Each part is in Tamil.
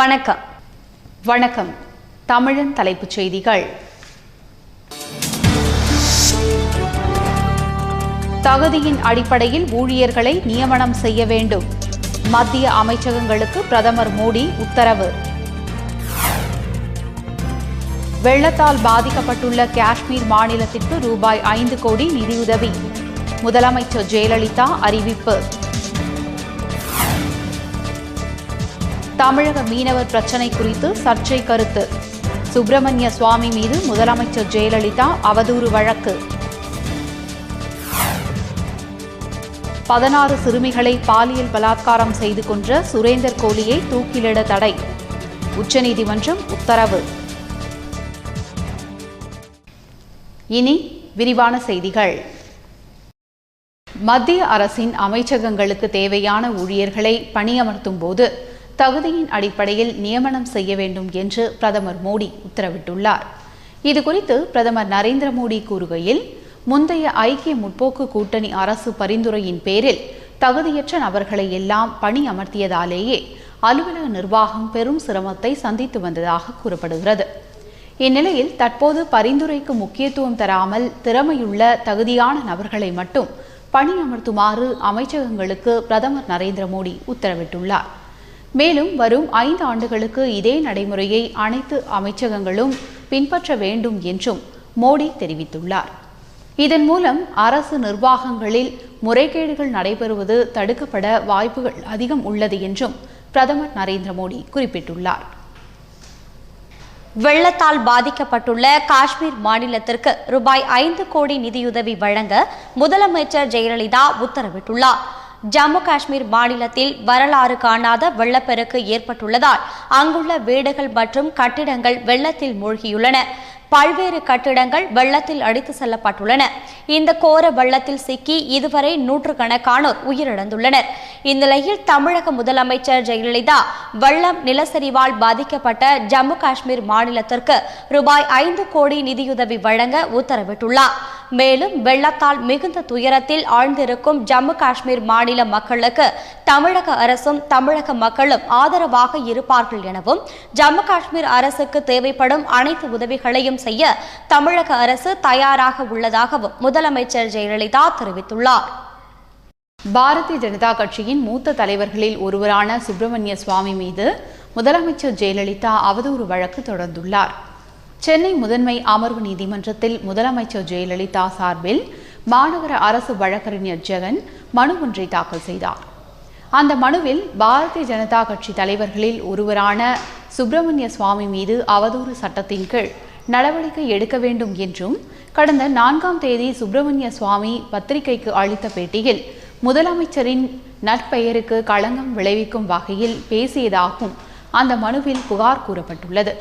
வணக்கம். வணக்கம். தமிழன் தலைப்புச் செய்திகள். தகுதியின் அடிப்படையில் ஊழியர்களை நியமனம் செய்ய வேண்டும். மத்திய அமைச்சகங்களுக்கு பிரதமர் மோடி உத்தரவு. வெள்ளத்தால் பாதிக்கப்பட்டுள்ள காஷ்மீர் மாநிலத்திற்கு ரூபாய் ஐந்து கோடி நிதியுதவி. முதலமைச்சர் ஜெயலலிதா அறிவிப்பு. தமிழக மீனவர் பிரச்சினை குறித்து சர்ச்சை கருத்து. சுப்பிரமணிய சுவாமி மீது முதலமைச்சர் ஜெயலலிதா அவதூறு வழக்கு. பதினாறு சிறுமிகளை பாலியல் பலாத்காரம் செய்து கொன்ற சுரேந்தர் கோலியை தூக்கிலிட தடை. உச்சநீதிமன்றம் உத்தரவு. இனி விரிவான செய்திகள். மத்திய அரசின் அமைச்சகங்களுக்கு தேவையான ஊழியர்களை பணியமர்த்தும் போது தகுதியின் அடிப்படையில் நியமனம் செய்ய வேண்டும் என்று பிரதமர் மோடி உத்தரவிட்டுள்ளார். இதுகுறித்து பிரதமர் நரேந்திர மோடி கூறுகையில் முந்தைய ஐக்கிய முற்போக்கு கூட்டணி அரசு பரிந்துரையின் பேரில் தகுதியற்ற நபர்களை எல்லாம் பணி அமர்த்தியதாலேயே அலுவலக நிர்வாகம் பெரும் சிரமத்தை சந்தித்து வந்ததாக கூறப்படுகிறது. இந்நிலையில் தற்போது பரிந்துரைக்கு முக்கியத்துவம் தராமல் திறமையுள்ள தகுதியான நபர்களை மட்டும் பணி அமர்த்துமாறு அமைச்சகங்களுக்கு பிரதமர் நரேந்திர மோடி உத்தரவிட்டுள்ளார். மேலும் வரும் ஐந்து ஆண்டுகளுக்கு இதே நடைமுறையை அனைத்து அமைச்சகங்களும் பின்பற்ற வேண்டும் என்றும் மோடி தெரிவித்துள்ளார். இதன் மூலம் அரசு நிர்வாகங்களில் முறைகேடுகள் நடைபெறுவது தடுக்கப்பட வாய்ப்புகள் அதிகம் உள்ளது என்றும் பிரதமர் நரேந்திர மோடி குறிப்பிட்டுள்ளார். வெள்ளத்தால் பாதிக்கப்பட்டுள்ள காஷ்மீர் மாநிலத்திற்கு ரூபாய் ஐந்து கோடி நிதியுதவி வழங்க முதலமைச்சர் ஜெயலலிதா உத்தரவிட்டுள்ளார். ஜம்மு காஷ்மீர் மாநிலத்தில் வரலாறு காணாத வெள்ளப்பெருக்கு ஏற்பட்டுள்ளதால் அங்குள்ள வீடுகள் மற்றும் கட்டிடங்கள் வெள்ளத்தில் மூழ்கியுள்ளன. பல்வேறு கட்டிடங்கள் வெள்ளத்தில் அடித்து செல்லப்பட்டுள்ளன. இந்த கோர வெள்ளத்தில் சிக்கி இதுவரை நூற்றுக்கணக்கானோர் உயிரிழந்துள்ளனர். இந்நிலையில் தமிழக முதலமைச்சர் ஜெயலலிதா வெள்ளம் நிலச்சரிவால் பாதிக்கப்பட்ட ஜம்மு காஷ்மீர் மாநிலத்திற்கு ரூபாய் ஐந்து கோடி நிதியுதவி வழங்க உத்தரவிட்டுள்ளார். மேலும் வெள்ளத்தால் மிகுந்த துயரத்தில் ஆழ்ந்திருக்கும் ஜம்மு காஷ்மீர் மாநில மக்களுக்கு தமிழக அரசும் தமிழக மக்களும் ஆதரவாக இருப்பார்கள் எனவும் ஜம்மு காஷ்மீர் அரசுக்கு தேவைப்படும் அனைத்து உதவிகளையும் செய்ய தமிழக அரசு தயாராக உள்ளதாகவும் முதலமைச்சர் ஜெயலலிதா தெரிவித்துள்ளார். பாரதிய ஜனதா கட்சியின் மூத்த தலைவர்களில் ஒருவரான சுப்பிரமணிய சுவாமி மீது முதலமைச்சர் ஜெயலலிதா அவதூறு வழக்கு தொடர்ந்துள்ளார். சென்னை முதன்மை அமர்வு நீதிமன்றத்தில் முதலமைச்சர் ஜெயலலிதா சார்பில் மாநகர அரசு வழக்கறிஞர் ஜெகன் மனு ஒன்றை தாக்கல் செய்தார். அந்த மனுவில் பாரதிய ஜனதா கட்சி தலைவர்களில் ஒருவரான சுப்பிரமணிய சுவாமி மீது அவதூறு சட்டத்தின் கீழ் நடவடிக்கை எடுக்க வேண்டும் என்றும் கடந்த நான்காம் தேதி சுப்பிரமணிய சுவாமி பத்திரிகைக்கு அளித்த பேட்டியில் முதலமைச்சரின் நற்பெயருக்கு களங்கம் விளைவிக்கும் வகையில் பேசியதாகவும் அந்த மனுவில் புகார் கூறப்பட்டுள்ளது.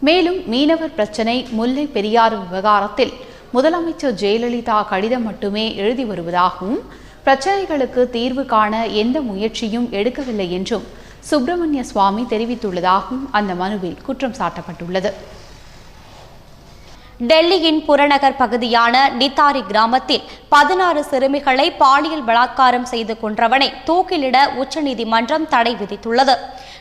மேலும் மீனவர் பிரச்சினை முல்லை பெரியாறு விவகாரத்தில் முதலமைச்சர் ஜெயலலிதா கடிதம் மட்டுமே எழுதி வருவதாகவும் பிரச்சனைகளுக்கு தீர்வு காண எந்த முயற்சியும் எடுக்கவில்லை என்றும் சுப்பிரமணிய சுவாமி தெரிவித்துள்ளதாகவும் அந்த மனுவில் குற்றம் சாட்டப்பட்டுள்ளது. டெல்லியின் புறநகர் பகுதியான நித்தாரி கிராமத்தில் பதினாறு சிறுமிகளை பாலியல் பலாத்காரம் செய்து கொன்றவனை தூக்கிலிட உச்சநீதிமன்றம் தடை விதித்துள்ளது.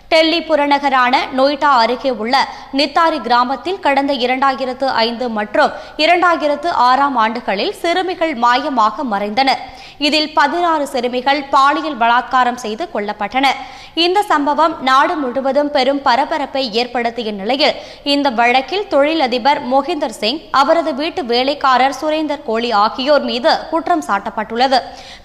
டெல்லி புறநகரான நொய்டா அருகே உள்ள நித்தாரி கிராமத்தில் கடந்த இரண்டாயிரத்து ஐந்து மற்றும் இரண்டாயிரத்து ஆறாம் ஆண்டுகளில் சிறுமிகள் மாயமாக மறைந்தனர். இதில் பதினாறு சிறுமிகள் பாலியல் பலாத்காரம் செய்து கொல்லப்பட்டனர் இந்த சம்பவம் நாடு முழுவதும் பெரும் பரபரப்பை ஏற்படுத்திய நிலையில் இந்த வழக்கில் தொழிலதிபர் மொஹிந்தர் சிங் சிங் அவரது வீட்டு வேலைக்காரர் சுரேந்தர் கோலி ஆகியோர் மீது குற்றம் சாட்டப்பட்டுள்ளது.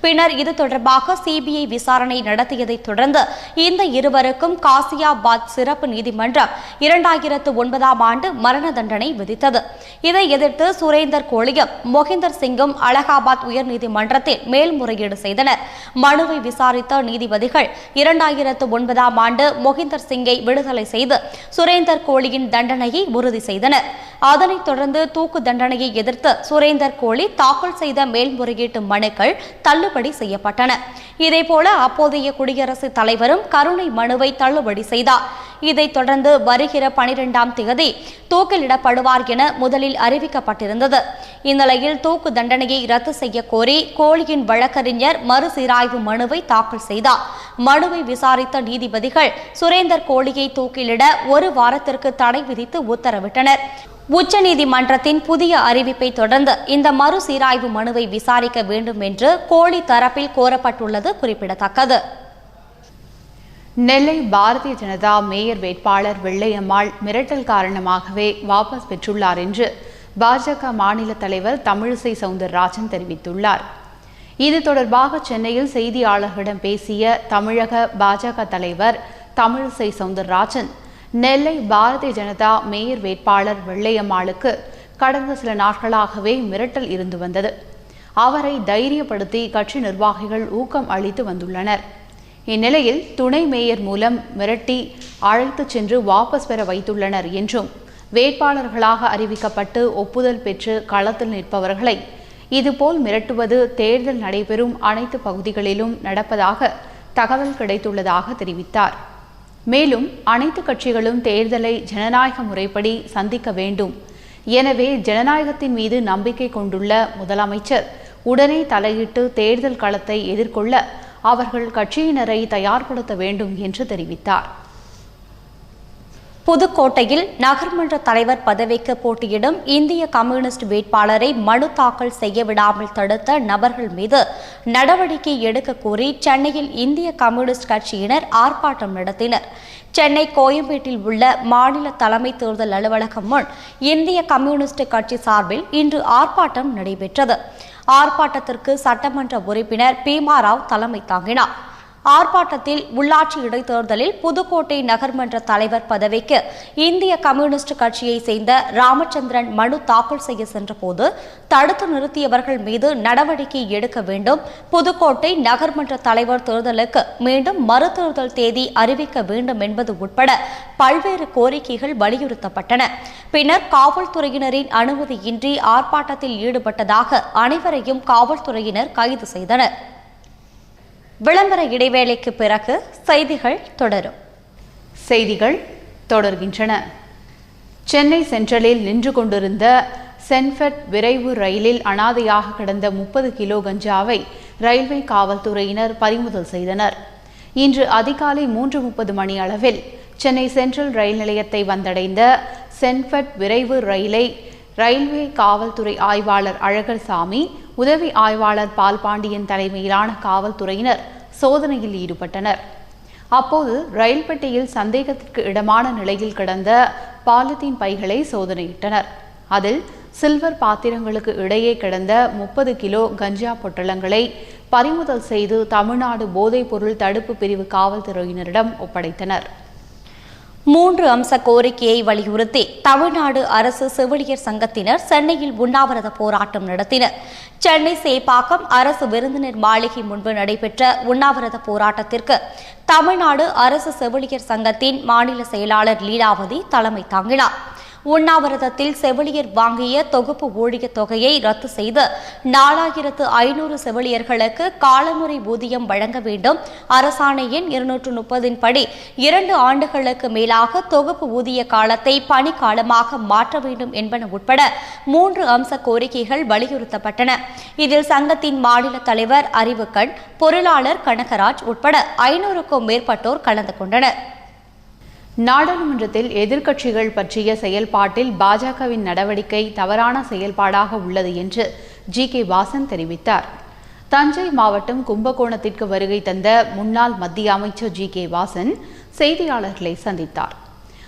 பின்னர் இது தொடர்பாக சிபிஐ விசாரணை நடத்தியதை தொடர்ந்து இந்த இருவருக்கும் காசியாபாத் சிறப்பு நீதிமன்றம் இரண்டாயிரத்து ஒன்பதாம் ஆண்டு மரண தண்டனை விதித்தது. இதை எதிர்த்து சுரேந்தர் கோலியும் மொஹிந்தர் சிங்கும் அலகாபாத் உயர்நீதிமன்றத்தில் மேல்முறையீடு செய்தனர். மனுவை விசாரித்த நீதிபதிகள் இரண்டாயிரத்து ஒன்பதாம் ஆண்டு மொஹிந்தர் சிங்கை விடுதலை செய்து சுரேந்தர் கோலியின் தண்டனையை உறுதி செய்தனர். அதனைத் தொடர்ந்து தூக்கு தண்டனையை எதிர்த்து சுரேந்தர் கோலி தாக்கல் செய்த மேல்முறையீட்டு மனுக்கள் தள்ளுபடி செய்யப்பட்டன. இதேபோல அப்போதைய குடியரசுத் தலைவரும் கருணை மனுவை தள்ளுபடி செய்தார். இதைத் தொடர்ந்து வருகிற பனிரெண்டாம் தேதி தூக்கிலிடப்படுவார் என முதலில் அறிவிக்கப்பட்டிருந்தது. இந்நிலையில் தூக்கு தண்டனையை ரத்து செய்ய கோரி கோழியின் வழக்கறிஞர் மறுசீராய்வு மனுவை தாக்கல் செய்தார். மனுவை விசாரித்த நீதிபதிகள் சுரேந்தர் கோழியை தூக்கிலிட ஒரு வாரத்திற்கு தடை விதித்து உத்தரவிட்டனர். உச்சநீதிமன்றத்தின் புதிய அறிவிப்பை தொடர்ந்து இந்த மறுசீராய்வு மனுவை விசாரிக்க வேண்டும் என்று கோழி தரப்பில் கோரப்பட்டுள்ளது குறிப்பிடத்தக்கது. நெல்லை பாரதிய ஜனதா மேயர் வேட்பாளர் வெள்ளையம்மாள் மிரட்டல் காரணமாகவே வாபஸ் பெற்றுள்ளார் என்று பாஜக மாநில தலைவர் தமிழிசை சவுந்தரராஜன் தெரிவித்துள்ளார். இது தொடர்பாக சென்னையில் செய்தியாளர்களிடம் பேசிய தமிழக பாஜக தலைவர் தமிழிசை சவுந்தரராஜன் நெல்லை பாரதிய ஜனதா மேயர் வேட்பாளர் வெள்ளையம்மாளுக்கு கடந்த சில நாட்களாகவே மிரட்டல் இருந்து வந்தது. அவரை தைரியப்படுத்தி கட்சி நிர்வாகிகள் ஊக்கம் அளித்து வந்துள்ளனர். இந்நிலையில் துணை மேயர் மூலம் மிரட்டி அழைத்துச் சென்று வாபஸ் பெற வைத்துள்ளனர் என்றும் வேட்பாளர்களாக அறிவிக்கப்பட்டு ஒப்புதல் பெற்று களத்தில் நிற்பவர்களை இதுபோல் மிரட்டுவது தேர்தல் நடைபெறும் அனைத்து பகுதிகளிலும் நடப்பதாக தகவல் கிடைத்துள்ளதாக தெரிவித்தார். மேலும் அனைத்து கட்சிகளும் தேர்தலை ஜனநாயக முறைப்படி சந்திக்க வேண்டும். எனவே ஜனநாயகத்தின் மீது நம்பிக்கை கொண்டுள்ள முதலமைச்சர் உடனே தலையிட்டு தேர்தல் களத்தை எதிர்கொள்ள அவர்கள் கட்சியினரை தயார்படுத்த வேண்டும் என்று தெரிவித்தார். புதுக்கோட்டையில் நகர்மன்ற தலைவர் பதவிக்கு போட்டியிடும் இந்திய கம்யூனிஸ்ட் வேட்பாளரை மனு தாக்கல் செய்ய விடாமல் தடுத்த நபர்கள் மீது நடவடிக்கை எடுக்க கோரி சென்னையில் இந்திய கம்யூனிஸ்ட் கட்சியினர் ஆர்ப்பாட்டம் நடத்தினர். சென்னை கோயம்பேட்டில் உள்ள மாநில தலைமை தேர்தல் அலுவலகம் முன் இந்திய கம்யூனிஸ்ட் கட்சி சார்பில் இன்று ஆர்ப்பாட்டம் நடைபெற்றது. ஆர்ப்பாட்டத்திற்கு சட்டமன்ற உறுப்பினர் பீமா ராவ் தலைமை தாங்கினார். ஆர்ப்பாட்டத்தில் உள்ளாட்சி இடைத்தேர்தலில் புதுக்கோட்டை நகர்மன்ற தலைவர் பதவிக்கு இந்திய கம்யூனிஸ்ட் கட்சியை சேர்ந்த ராமச்சந்திரன் மனு தாக்கல் செய்ய சென்றபோது தடுத்து நிறுத்தியவர்கள் மீது நடவடிக்கை எடுக்க வேண்டும். புதுக்கோட்டை நகர்மன்ற தலைவர் தேர்தலுக்கு மீண்டும் மறுதேர்தல் தேதி அறிவிக்க வேண்டும் என்பது உட்பட பல்வேறு கோரிக்கைகள் வலியுறுத்தப்பட்டன. பின்னர் காவல்துறையினரின் அனுமதியின்றி ஆர்ப்பாட்டத்தில் ஈடுபட்டதாக அனைவரையும் காவல்துறையினர் கைது செய்தனர். விளம்பர இடைவேளைக்கு பிறகு செய்திகள் தொடரும். செய்திகள் தொடர்கின்றன. சென்னை சென்ட்ரலில் நின்று கொண்டிருந்த சென்ஃபெட் விரைவு ரயிலில் அனாதையாக கிடந்த முப்பது கிலோ கஞ்சாவை ரயில்வே காவல்துறையினர் பறிமுதல் செய்தனர். இன்று அதிகாலை மூன்று முப்பது மணி அளவில் சென்னை சென்ட்ரல் ரயில் நிலையத்தை வந்தடைந்த சென்ஃபெட் விரைவு ரயிலை ரயில்வே காவல்துறை ஆய்வாளர் அழகர் சாமி உதவி ஆய்வாளர் பால்பாண்டியன் தலைமையிலான காவல்துறையினர் சோதனையில் ஈடுபட்டனர். அப்போது ரயில் பெட்டியில் சந்தேகத்திற்கு இடமான நிலையில் கிடந்த பாலித்தீன் பைகளை சோதனையிட்டனர். அதில் சில்வர் பாத்திரங்களுக்கு இடையே கிடந்த முப்பது கிலோ கஞ்சா பொட்டலங்களை பறிமுதல் செய்து தமிழ்நாடு போதைப்பொருள் தடுப்பு பிரிவு காவல்துறையினரிடம் ஒப்படைத்தனர். மூன்று அம்ச கோரிக்கையை வலியுறுத்தி தமிழ்நாடு அரசு செவிலியர் சங்கத்தினர் சென்னையில் உண்ணாவிரத போராட்டம் நடத்தினர். சென்னை சேப்பாக்கம் அரசு விருந்தினர் மாளிகை முன்பு நடைபெற்ற உண்ணாவிரத போராட்டத்திற்கு தமிழ்நாடு அரசு செவிலியர் சங்கத்தின் மாநில செயலாளர் லீலாவதி தலைமை தாங்கினார். உண்ணாவிரதத்தில் செவிலியர் வாங்கிய தொகுப்பு ஊழியத் தொகையை ரத்து செய்து நாலாயிரத்து ஐநூறு செவிலியர்களுக்கு காலமுறை ஊதியம் வழங்க வேண்டும். அரசாணை எண் இருநூற்று முப்பதின் படி இரண்டு ஆண்டுகளுக்கு மேலாக தொகுப்பு ஊதிய காலத்தை பணிக்காலமாக மாற்ற வேண்டும் என்பன உட்பட மூன்று அம்ச கோரிக்கைகள் வலியுறுத்தப்பட்டன. இதில் சங்கத்தின் மாநில தலைவர் அறிவுக்கண் பொருளாளர் கனகராஜ் உட்பட ஐநூறுக்கும் மேற்பட்டோர் கலந்து கொண்டனர். நாடாளுமன்றத்தில் எதிர்க்கட்சிகள் பற்றிய செயல்பாட்டில் பாஜகவின் நடவடிக்கை தவறான செயல்பாடாக உள்ளது என்று ஜி. கே. வாசன் தெரிவித்தார். தஞ்சை மாவட்டம் கும்பகோணத்திற்கு வருகை தந்த முன்னாள் மத்திய அமைச்சர் ஜி. கே. வாசன் செய்தியாளர்களை சந்தித்தார்.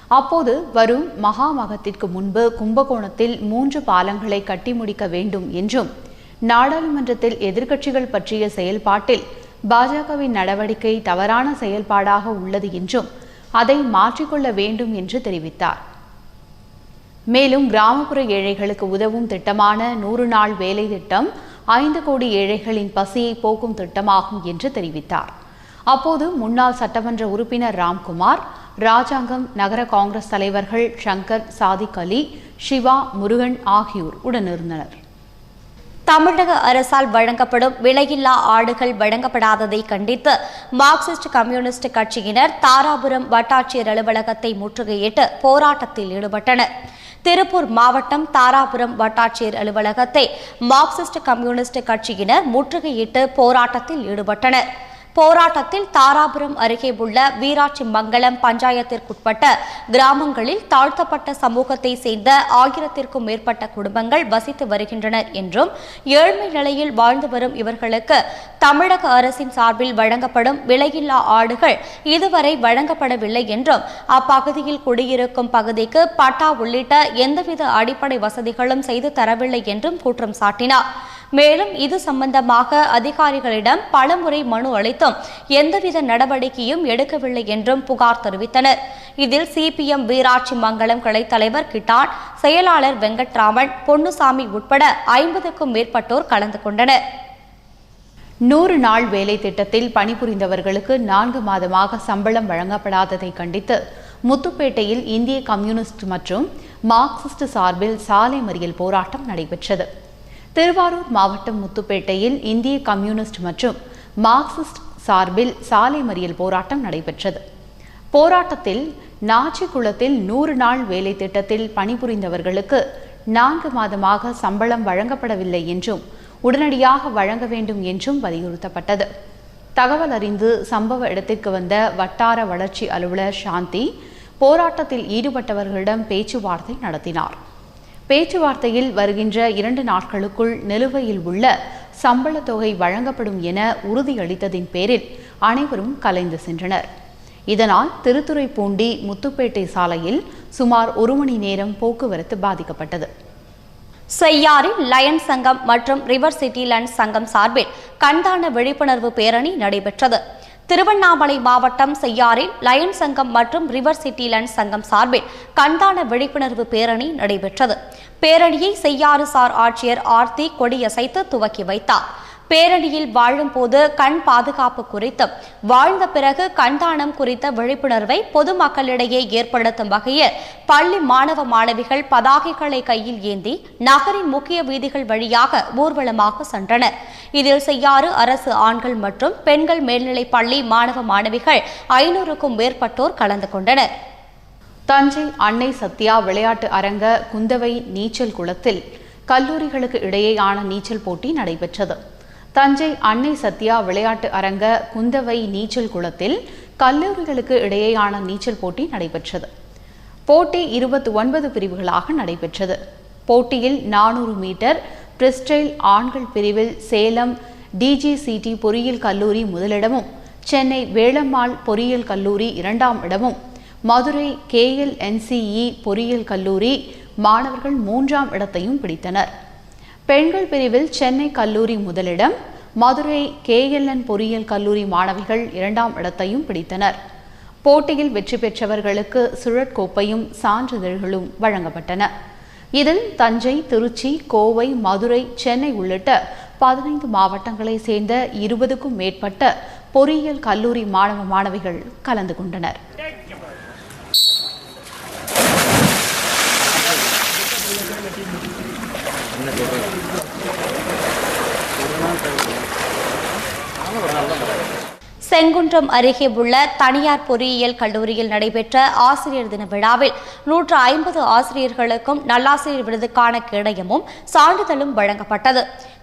அப்போது வரும் மகாமகத்திற்கு முன்பு கும்பகோணத்தில் மூன்று பாலங்களை கட்டி முடிக்க வேண்டும் என்றும் நாடாளுமன்றத்தில் எதிர்க்கட்சிகள் பற்றிய செயல்பாட்டில் பாஜகவின் நடவடிக்கை தவறான செயல்பாடாக உள்ளது என்றும் அதை மாற்றிக்கொள்ள வேண்டும் என்று தெரிவித்தார். மேலும் கிராமப்புற ஏழைகளுக்கு உதவும் திட்டமான நூறு நாள் வேலை திட்டம் ஐந்து கோடி ஏழைகளின் பசியை போக்கும் திட்டமாகும் என்று தெரிவித்தார். அப்போது முன்னாள் சட்டமன்ற உறுப்பினர் ராம்குமார் ராஜாங்கம் நகர காங்கிரஸ் தலைவர்கள் ஷங்கர் சாதிக் அலி சிவா முருகன் ஆகியோர் உடனிருந்தனர். தமிழக அரசால் வழங்கப்படும் விலையில்லா ஆடுகள் வழங்கப்படாததை கண்டித்து மார்க்சிஸ்ட் கம்யூனிஸ்ட் கட்சியினர் தாராபுரம் வட்டாட்சியர் அலுவலகத்தை முற்றுகையிட்டு போராட்டத்தில் ஈடுபட்டனர். திருப்பூர் மாவட்டம் தாராபுரம் வட்டாட்சியர் அலுவலகத்தை மார்க்சிஸ்ட் கம்யூனிஸ்ட் கட்சியினர் முற்றுகையிட்டு போராட்டத்தில் ஈடுபட்டனர். போராட்டத்தில் தாராபுரம் அருகே உள்ள வீராட்சி மங்கலம் பஞ்சாயத்திற்குட்பட்ட கிராமங்களில் தாழ்த்தப்பட்ட சமூகத்தை சேர்ந்த ஆயிரத்திற்கும் மேற்பட்ட குடும்பங்கள் வசித்து வருகின்றனர் என்றும் ஏழ்மை நிலையில் வாழ்ந்து வரும் இவர்களுக்கு தமிழக அரசின் சார்பில் வழங்கப்படும் விலையில்லா ஆடுகள் இதுவரை வழங்கப்படவில்லை என்றும் அப்பகுதியில் குடியிருக்கும் பகுதிக்கு பட்டா உள்ளிட்ட எந்தவித அடிப்படை வசதிகளும் செய்து தரவில்லை என்றும் குற்றம் சாட்டினார். மேலும் இது சம்பந்தமாக அதிகாரிகளிடம் பலமுறை மனு அளித்தும் எந்தவித நடவடிக்கையும் எடுக்கவில்லை என்றும் புகார் தெரிவித்தனர். இதில் சிபிஎம் வீராட்சி மங்கலம் கிளை தலைவர் கிட்டான் செயலாளர் வெங்கட்ராமன் பொன்னுசாமி உட்பட ஐம்பதுக்கும் மேற்பட்டோர் கலந்து கொண்டனர். நூறு நாள் வேலை திட்டத்தில் பணிபுரிந்தவர்களுக்கு நான்கு மாதமாக சம்பளம் வழங்கப்படாததை கண்டித்து முத்துப்பேட்டையில் இந்திய கம்யூனிஸ்ட் மற்றும் மார்க்சிஸ்ட் சார்பில் சாலை மறியல் போராட்டம் நடைபெற்றது. திருவாரூர் மாவட்டம் முத்துப்பேட்டையில் இந்திய கம்யூனிஸ்ட் மற்றும் மார்க்சிஸ்ட் சார்பில் சாலை மறியல் போராட்டம் நடைபெற்றது. போராட்டத்தில் நாச்சிக்குளத்தில் நூறு நாள் வேலை திட்டத்தில் பணிபுரிந்தவர்களுக்கு நான்கு மாதமாக சம்பளம் வழங்கப்படவில்லை என்றும் உடனடியாக வழங்க வேண்டும் என்றும் வலியுறுத்தப்பட்டது. தகவல் அறிந்து சம்பவ இடத்திற்கு வந்த வட்டார வளர்ச்சி அலுவலர் சாந்தி போராட்டத்தில் ஈடுபட்டவர்களிடம் பேச்சுவார்த்தை நடத்தினார். பேச்சுவார்த்தையில் வருகின்ற இரண்டு நாட்களுக்குள் நிலுவையில் உள்ள சம்பள தொகை வழங்கப்படும் என உறுதியளித்ததின் பேரில் அனைவரும் கலைந்து சென்றனர். இதனால் திருத்துறைப்பூண்டி முத்துப்பேட்டை சாலையில் சுமார் ஒரு மணி நேரம் போக்குவரத்து பாதிக்கப்பட்டது. செய்யாறில் லயன் சங்கம் மற்றும் ரிவர் சிட்டி லயன்ஸ் சங்கம் சார்பில் கண்தான விழிப்புணர்வு பேரணி நடைபெற்றது. திருவண்ணாமலை மாவட்டம் செய்யாறில் லயன் சங்கம் மற்றும் ரிவர் சிட்டி லயன்ஸ் சங்கம் சார்பில் கண்தான விழிப்புணர்வு பேரணி நடைபெற்றது. பேரணியை செய்யாறு சார் ஆட்சியர் ஆர்த்தி கொடியசைத்து துவக்கி வைத்தார். பேரணியில் வாழும் போது கண் பாதுகாப்பு குறித்தும் வாழ்ந்த பிறகு கண்தானம் குறித்த விழிப்புணர்வை பொதுமக்களிடையே ஏற்படுத்தும் வகையில் பள்ளி மாணவ மாணவிகள் பதாகைகளை கையில் ஏந்தி நகரின் முக்கிய வீதிகள் வழியாக ஊர்வலமாக சென்றனர். இதில் செய்யாறு அரசு ஆண்கள் மற்றும் பெண்கள் மேல்நிலைப் பள்ளி மாணவ மாணவிகள் ஐநூறுக்கும் மேற்பட்டோர் கலந்து கொண்டனர். தஞ்சை அன்னை சத்யா விளையாட்டு அரங்க குந்தவை நீச்சல் குளத்தில் கல்லூரிகளுக்கு இடையேயான நீச்சல் போட்டி நடைபெற்றது. தஞ்சை அன்னை சத்யா விளையாட்டு அரங்க குந்தவை நீச்சல் குளத்தில் கல்லூரிகளுக்கு இடையேயான நீச்சல் போட்டி நடைபெற்றது. போட்டி இருபத்தி ஒன்பது பிரிவுகளாக நடைபெற்றது. போட்டியில் நானூறு மீட்டர் பிரிஸ்டைல் ஆண்கள் பிரிவில் சேலம் டிஜிசிடி பொறியியல் கல்லூரி முதலிடமும் சென்னை வேளம்மாள் பொறியியல் கல்லூரி இரண்டாம் இடமும் மதுரை கேஎல்என்சிஇ பொறியியல் கல்லூரி மாணவர்கள் மூன்றாம் இடத்தையும் பிடித்தனர். பெண்கள் பிரிவில் சென்னை கல்லூரி முதலிடம் மதுரை கேஎல்என் பொறியியல் கல்லூரி மாணவிகள் இரண்டாம் இடத்தையும் பிடித்தனர். போட்டியில் வெற்றி பெற்றவர்களுக்கு சுழற்கோப்பையும் சான்றிதழ்களும் வழங்கப்பட்டன. இதில் தஞ்சை திருச்சி கோவை மதுரை சென்னை உள்ளிட்ட பதினைந்து மாவட்டங்களை சேர்ந்த இருபதுக்கும் மேற்பட்ட பொறியியல் கல்லூரி மாணவ மாணவிகள் கலந்து கொண்டனர். செங்குன்றம் அருகே உள்ள தனியார் பொறியியல் கல்லூரியில் நடைபெற்ற ஆசிரியர் தின விழாவில் நூற்று ஐம்பது ஆசிரியர்களுக்கும் நல்லாசிரியர் விருதுக்கான கேடயமும் சான்றிதழும் வழங்கப்பட்டது.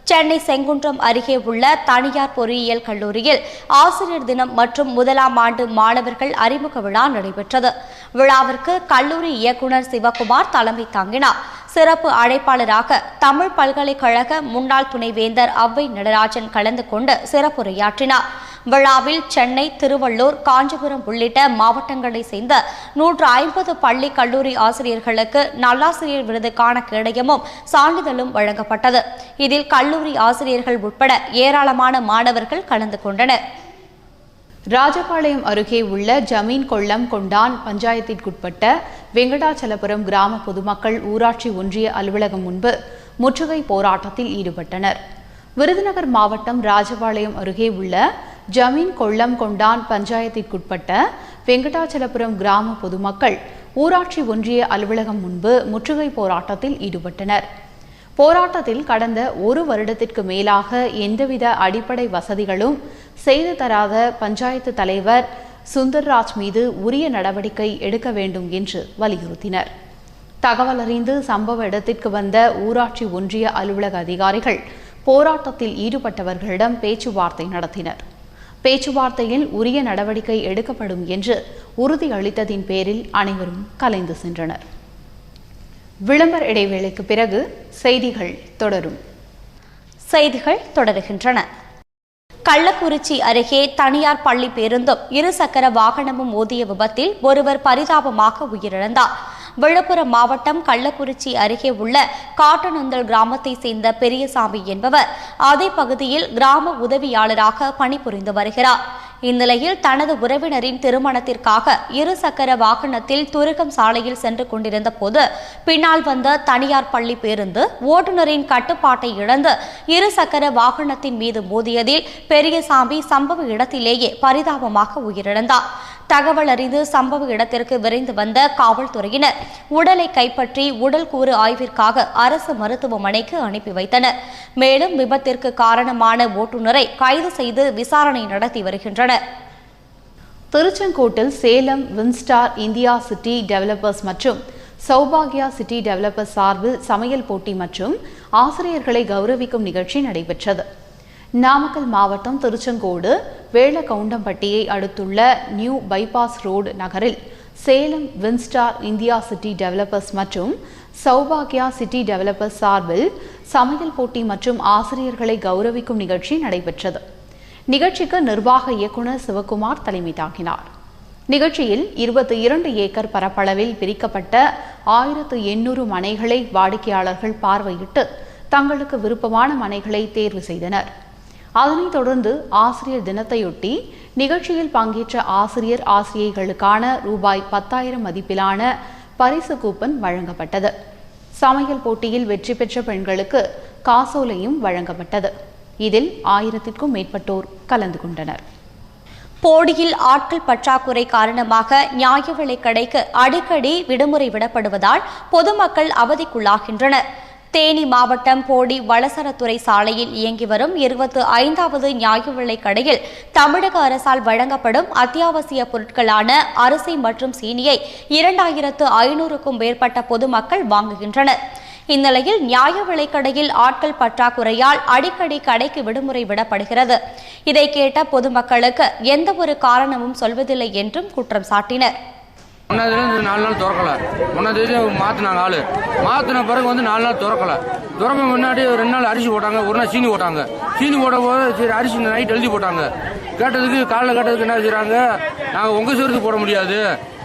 சென்னை செங்குன்றம் அருகே உள்ள தனியார் பொறியியல் கல்லூரியில் ஆசிரியர் தினம் மற்றும் முதலாம் ஆண்டு மாணவர்கள் அறிமுக விழா நடைபெற்றது. விழாவிற்கு கல்லூரி இயக்குனர் சிவகுமார் தலைமை தாங்கினார். சிறப்பு அழைப்பாளராக தமிழ் பல்கலைக்கழக முன்னாள் துணைவேந்தர் அவ்வை நடராஜன் கலந்து கொண்டு சிறப்புரையாற்றினார். விழாவில் சென்னை திருவள்ளூர் காஞ்சிபுரம் உள்ளிட்ட மாவட்டங்களைச் சேர்ந்த நூற்று ஐம்பது பள்ளி கல்லூரி ஆசிரியர்களுக்கு நல்லாசிரியர் விருதுக்கான கேடயமும் சான்றிதழும் வழங்கப்பட்டது. இதில் கல்லூரி ஆசிரியர்கள் உட்பட ஏராளமான மாணவர்கள் கலந்து கொண்டனர். ராஜபாளையம் அருகே உள்ள ஜமீன் கொள்ளம் கொண்டான் பஞ்சாயத்திற்குட்பட்ட வெங்கடாச்சலபுரம் கிராம பொதுமக்கள் ஊராட்சி ஒன்றிய அலுவலகம் முன்பு முற்றுகை போராட்டத்தில் ஈடுபட்டனர். விருதுநகர் மாவட்டம் ராஜபாளையம் அருகே உள்ள ஜமீன் கொள்ளம் கொண்டான் பஞ்சாயத்திற்குட்பட்ட வெங்கடாச்சலபுரம் கிராம பொதுமக்கள் ஊராட்சி ஒன்றிய அலுவலகம் முன்பு முற்றுகை போராட்டத்தில் ஈடுபட்டனர். போராட்டத்தில் கடந்த ஒரு வருடத்திற்கு மேலாக எந்தவித அடிப்படை வசதிகளும் செய்து தராத பஞ்சாயத்து தலைவர் சுந்தர்ராஜ் மீது உரிய நடவடிக்கை எடுக்க வேண்டும் என்று வலியுறுத்தினர். தகவல் அறிந்து சம்பவ இடத்திற்கு வந்த ஊராட்சி ஒன்றிய அலுவலக அதிகாரிகள் போராட்டத்தில் ஈடுபட்டவர்களிடம் பேச்சுவார்த்தை நடத்தினர். பேச்சுவார்த்தையில் உரிய நடவடிக்கை எடுக்கப்படும் என்று உறுதியளித்ததின் பேரில் அனைவரும் கலைந்து சென்றனர். விளம்பர இடைவேளைக்கு பிறகு செய்திகள் தொடரும். செய்திகள் தொடருகின்றன. கள்ளக்குறிச்சி அருகே தனியார் பள்ளி பேருந்தும் இருசக்கர வாகனமும் மோதிய விபத்தில் ஒருவர் பரிதாபமாக உயிரிழந்தார். விழுப்புரம் மாவட்டம் கள்ளக்குறிச்சி அருகே உள்ள காட்டநந்தல் கிராமத்தை சேர்ந்த பெரியசாமி என்பவர் அதே பகுதியில் கிராம உதவியாளராக பணிபுரிந்து வருகிறார். இந்நிலையில் தனது உறவினரின் திருமணத்திற்காக இருசக்கர வாகனத்தில் துருகம் சாலையில் சென்று கொண்டிருந்த போது பின்னால் வந்த தனியார் பள்ளி பேருந்து ஓட்டுநரின் கட்டுப்பாட்டை இழந்து இருசக்கர வாகனத்தின் மீது மோதியதில் பெரியசாமி சம்பவ இடத்திலேயே பரிதாபமாக உயிரிழந்தார். தகவல் அறிந்து சம்பவ இடத்திற்கு விரைந்து வந்த காவல்துறையினர் உடலை கைப்பற்றி உடல் கூறு ஆய்விற்காக அரசு மருத்துவமனைக்கு அனுப்பி வைத்தனர். மேலும் விபத்திற்கு காரணமான ஓட்டுநரை கைது செய்து விசாரணை நடத்தி வருகின்றனர். திருச்செங்கோட்டில் Salem Winstar India city developers மற்றும் சௌபாகியா சிட்டி டெவலப்பர்ஸ் சார்பில் சமையல் போட்டி மற்றும் ஆசிரியர்களை கௌரவிக்கும் நிகழ்ச்சி நடைபெற்றது. நாமக்கல் மாவட்டம் திருச்செங்கோடு வேளக்கவுண்டம்பட்டியை அடுத்துள்ள நியூ பைபாஸ் ரோடு நகரில் Salem Winstar India city developers மற்றும் சௌபாகியா சிட்டி டெவலப்பர்ஸ் சார்பில் சமையல் போட்டி மற்றும் ஆசிரியர்களை கௌரவிக்கும் நிகழ்ச்சி நடைபெற்றது. நிகழ்ச்சிக்கு நிர்வாக இயக்குனர் சிவகுமார் தலைமை தாங்கினார். நிகழ்ச்சியில் இருபத்தி இரண்டு ஏக்கர் பரப்பளவில் பிரிக்கப்பட்ட ஆயிரத்து எண்ணூறு மனைகளை வாடிக்கையாளர்கள் பார்வையிட்டு தங்களுக்கு விருப்பமான மனைகளை தேர்வு செய்தனர். அதனைத் தொடர்ந்து ஆசிரியர் தினத்தையொட்டி நிகழ்ச்சியில் பங்கேற்ற ஆசிரியர் ஆசிரியைகளுக்கான ரூபாய் பத்தாயிரம் மதிப்பிலான பரிசு கூப்பன் வழங்கப்பட்டது. சமையல் போட்டியில் வெற்றி பெற்ற பெண்களுக்கு காசோலையும் வழங்கப்பட்டது. இதில் ஆயிரத்திற்கும் மேற்பட்டோர் கலந்து கொண்டனர். போடியில் ஆட்கள் பற்றாக்குறை காரணமாக நியாய விலை கடைக்கு அடிக்கடி விடுமுறை விடப்படுவதால் பொதுமக்கள் அவதிக்குள்ளாகின்றனர். தேனி மாவட்டம் போடி வளசரத்துறை சாலையில் இயங்கி வரும் இருபத்து ஐந்தாவது நியாய விலைக் கடையில் தமிழக அரசால் வழங்கப்படும் அத்தியாவசிய பொருட்களான அரிசி மற்றும் சீனியை இரண்டாயிரத்து ஐநூறுக்கும் மேற்பட்ட பொதுமக்கள் வாங்குகின்றனர். இந்நிலையில் நியாய விலைக்கடையில் ஆட்கள் பற்றாக்குறையால் அடிக்கடி கடைக்கு விடுமுறை விடப்படுகிறது. இதை கேட்ட பொதுமக்களுக்கு எந்த ஒரு காரணமும் சொல்வதில்லை என்றும் குற்றம் சாட்டினர். ஒன்றாந்தேதி நாலு நாள் திறக்கல. ஒன்றாந்தேதி மாற்றினாங்க ஆள். மாற்றின பிறகு வந்து நாலு நாள் திறக்கல. திறக்க முன்னாடி ரெண்டு நாள் அரிசி போட்டாங்க ஒரு நாள் சீனி போட்டாங்க. சீனி போட போது சரி அரிசி நைட் எழுதி போட்டாங்க. கேட்டதுக்கு காலைல கேட்டதுக்கு என்ன செய்கிறாங்க நாங்கள் உங்கள் சேர்த்து போட முடியாது.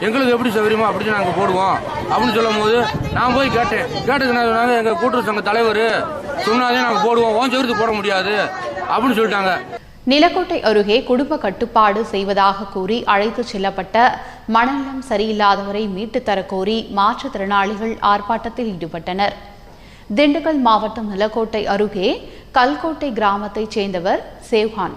எங்களுக்கு எப்படி சௌகரியமோ அப்படின்னு நாங்கள் போடுவோம். அப்படின்னு சொல்லும் போது நான் போய் கேட்டேன். கேட்டதுக்கு என்ன சொன்னாங்க? எங்கள் கூட்டுறவு சங்க தலைவர் சொன்னாதே நாங்கள் போடுவோம். உன் சேர்த்து போட முடியாது. அப்படின்னு சொல்லிட்டாங்க. நிலக்கோட்டை அருகே குடும்ப கட்டுப்பாடு செய்வதாக கூறி அழைத்துச் செல்லப்பட்ட மனநலம் சரியில்லாதவரை மீட்டுத் தரக் கோரி மாற்றுத்திறனாளிகள் ஆர்ப்பாட்டத்தில் ஈடுபட்டனர். திண்டுக்கல் மாவட்டம் நிலக்கோட்டை அருகே கல்கோட்டை கிராமத்தைச் சேர்ந்தவர் சேவ்ஹான்.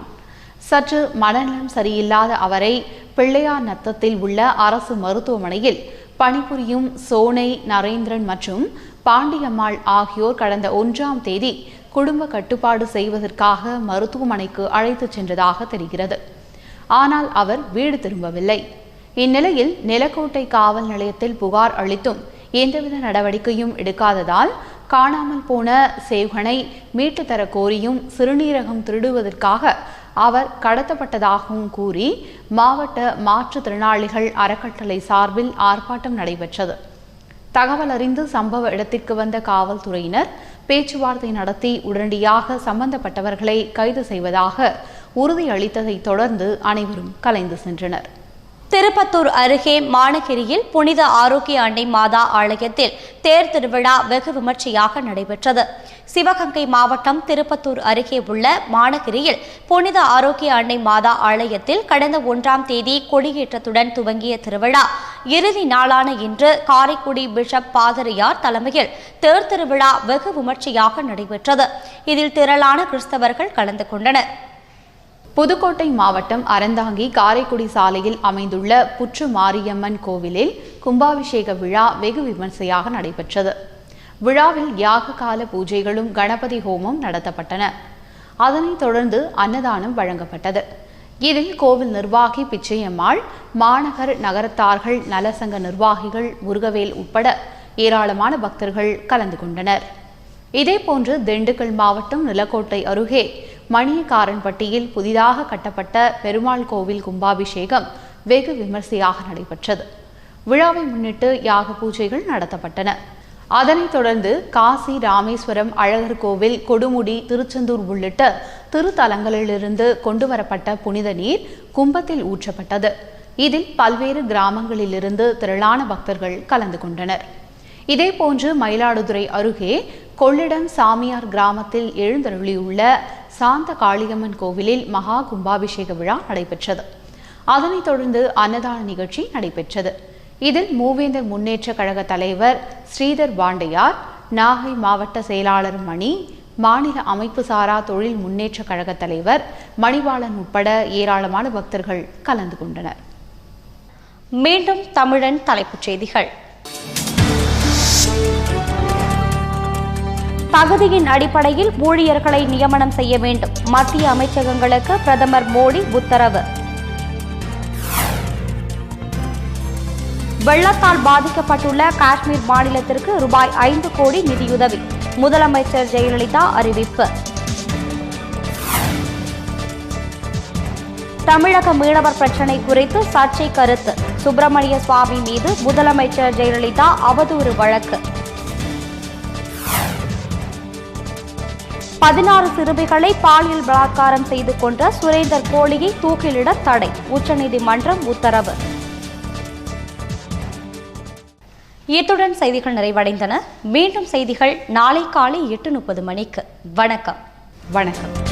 சற்று மனநலம் சரியில்லாத அவரை பிள்ளையார் நத்தத்தில் உள்ள அரசு மருத்துவமனையில் பணிபுரியும் சோனை நரேந்திரன் மற்றும் பாண்டியம்மாள் ஆகியோர் கடந்த ஒன்றாம் தேதி குடும்ப கட்டுப்பாடு செய்வதற்காக மருத்துவமனைக்கு அழைத்துச் சென்றதாக தெரிகிறது. ஆனால் அவர் வீடு திரும்பவில்லை. இந்நிலையில் நிலக்கோட்டை காவல் நிலையத்தில் புகார் அளித்தும் எந்தவித நடவடிக்கையும் எடுக்காததால் காணாமல் போன சேவகனை மீட்டு தர கோரியும் சிறுநீரகம் திருடுவதற்காக அவர் கடத்தப்பட்டதாகவும் கூறி மாவட்ட மாற்றுத்திறனாளிகள் அறக்கட்டளை சார்பில் ஆர்ப்பாட்டம் நடைபெற்றது. தகவல் அறிந்து சம்பவ இடத்திற்கு வந்த காவல்துறையினர் பேச்சுவார்த்தை நடத்தி உடனடியாக சம்பந்தப்பட்டவர்களை கைது செய்வதாக உறுதியளித்ததைத் தொடர்ந்து அனைவரும் கலைந்து சென்றனர். திருப்பத்தூர் அருகே மானகிரியில் புனித ஆரோக்கிய அன்னை மாதா ஆலயத்தில் தேர் திருவிழா வெகு விமர்சையாக நடைபெற்றது. சிவகங்கை மாவட்டம் திருப்பத்தூர் அருகே உள்ள மானகிரியில் புனித ஆரோக்கிய அன்னை மாதா ஆலயத்தில் கடந்த ஒன்றாம் தேதி கொடியேற்றத்துடன் துவங்கிய திருவிழா. இறுதி நாளான இன்று காரைக்குடி பிஷப் பாதிரியார் தலைமையில் தேர் திருவிழா வெகு விமர்சையாக நடைபெற்றது. இதில் திரளான கிறிஸ்தவர்கள் கலந்து கொண்டனர். புதுக்கோட்டை மாவட்டம் அறந்தாங்கி காரைக்குடி சாலையில் அமைந்துள்ள புற்று மாரியம்மன் கோவிலில் கும்பாபிஷேக விழா வெகு விமர்சையாக நடைபெற்றது. விழாவில் யாக கால பூஜைகளும் கணபதி ஹோமம் நடத்தப்பட்டன. அதனைத் தொடர்ந்து அன்னதானம் வழங்கப்பட்டது. இதில் கோவில் நிர்வாகி பிச்சையம்மாள் மாநகர் நகரத்தார்கள் நலசங்க நிர்வாகிகள் முருகவேல் உட்பட ஏராளமான பக்தர்கள் கலந்து கொண்டனர். இதேபோன்று திண்டுக்கல் மாவட்டம் நிலக்கோட்டை அருகே மணியக்காரன்பட்டியில் புதிதாக கட்டப்பட்ட பெருமாள் கோவில் கும்பாபிஷேகம் வெகு விமர்சையாக நடைபெற்றது. விழாவை முன்னிட்டு யாக பூஜைகள் நடத்தப்பட்டன. அதனைத் தொடர்ந்து காசி ராமேஸ்வரம் அழகர் கோவில் கொடுமுடி திருச்செந்தூர் உள்ளிட்ட திருத்தலங்களிலிருந்து கொண்டுவரப்பட்ட புனித நீர் கும்பத்தில் ஊற்றப்பட்டது. இதில் பல்வேறு கிராமங்களிலிருந்து திரளான பக்தர்கள் கலந்து கொண்டனர். இதேபோன்று மயிலாடுதுறை அருகே கொள்ளிடம் சாமியார் கிராமத்தில் எழுந்தருளியுள்ள சாந்த காளியம்மன் கோவிலில் மகா கும்பாபிஷேக விழா நடைபெற்றது. அதனைத் தொடர்ந்து அன்னதான நிகழ்ச்சி நடைபெற்றது. இதில் மூவேந்தர் முன்னேற்ற கழக தலைவர் ஸ்ரீதர் பாண்டையார் நாகை மாவட்ட செயலாளர் மணி மாநில அமைப்பு சாரா தொழில் முன்னேற்ற கழக தலைவர் மணிவாளன் உட்பட ஏராளமான பக்தர்கள் கலந்து கொண்டனர். மீண்டும் தமிழன் தலைப்புச் செய்திகள். தகுதியின் அடிப்படையில் ஊழியர்களை நியமனம் செய்ய வேண்டும். மத்திய அமைச்சகங்களுக்கு பிரதமர் மோடி உத்தரவு. வெள்ளத்தால் பாதிக்கப்பட்டுள்ள காஷ்மீர் மாநிலத்திற்கு ரூபாய் ஐந்து கோடி நிதியுதவி. முதலமைச்சர் ஜெயலலிதா அறிவிப்பு. தமிழக மீனவர் பிரச்சினை குறித்து சர்ச்சை கருத்து. சுப்பிரமணிய சுவாமி மீது முதலமைச்சர் ஜெயலலிதா அவதூறு வழக்கு. பதினாறு சிறுமிகளை பாலியல் பலாத்காரம் செய்து கொன்ற சுரேந்தர் கோழியை தூக்கிலிட தடை. உச்சநீதிமன்றம் உத்தரவு. இத்துடன் செய்திகள் நிறைவடைந்தன. மீண்டும் செய்திகள் நாளை காலை எட்டு முப்பது மணிக்கு. வணக்கம். வணக்கம்.